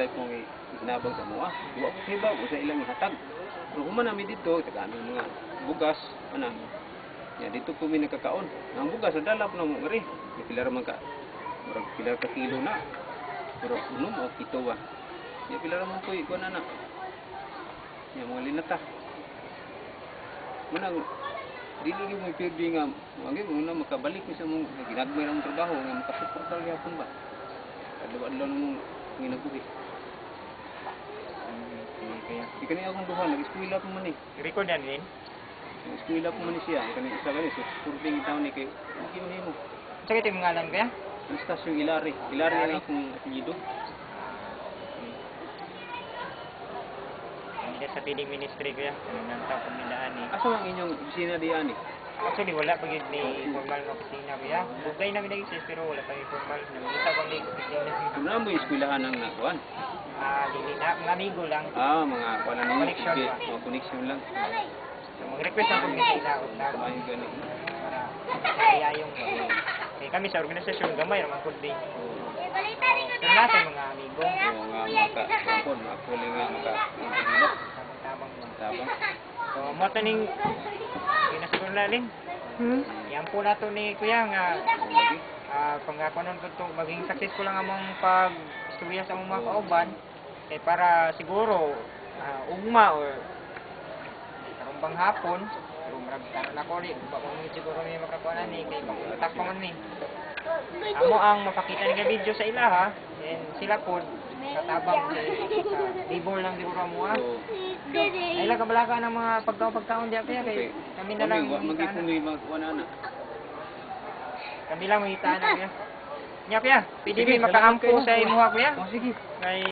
supply ko ng inabang sa mua. Duwa ko hibaw ko sa ilang hatag. Pero human namin dito, tagaan ng mga bugas, ana. Ya dito po mi nakakaon. Ang bugas sa dalap na mo ngari. Di pila ra man ka. Murag pila ka kilo na. Pero unom o kito ba. Ya pila ra man koy kuan ana. Ya mga linata. Manang dili gyud mo pwede nga magi mo na makabalik mi sa mong ginagmay mong trabaho nga makasuportar gyapon ba. Kadwa-adlaw mo nginabuhi. Kaya, Di kani akong duha nag-eskwela pa man ni. record yan din. Nag-eskwela pa man ni siya. Kani isa kani so supporting itaw ni kay hindi man nimo. Sakit yung ngalan kaya? Ang stasyon Ilari. Ilari ang akong apelyido. Hindi sa PD Ministry kaya. Ano nang tao pamilaan ni. Asa ang inyong opisina diyan ni? Actually, wala pa yun ni formal na opisina kaya. Bugay namin nag-exist pero wala pa yung formal. Nangita pa may opisina. Kung mo yung eskwelahan ng nakuan. Ah, dili na. Mga amigo lang. Ah, mga kuan ninyo. Connection Okay, ba? Mga connection lang. So, mag-request ang community na. Ay, gani. Para kaya yung eh, kami sa organisasyon gamay naman po din. Pero nasa yung mga amigo. Oo nga maka kuan makuli nga maka. Tabang. Tabang. So, mo taning na rin. Hmm? Yan po na to ni Kuya nga ah pangako nun ko to maging successful lang among pag istorya sa among mga kauban eh para siguro ah, ugma or karumbang hapon tanan ako rin ba mo siguro may makakuha ni kay tak pa man ni. Amo ang mapakita ni video sa ila ha? And sila po katabang sa table lang siguro mo ha ay lang kabalaka ng mga pagkaon-pagkaon diya kaya kay kami na lang Wa ang magi hitaan po na. kami lang ang hitaan na kaya Nya kuya, pwede may makaampo sa imuha kuya. Oh, sige.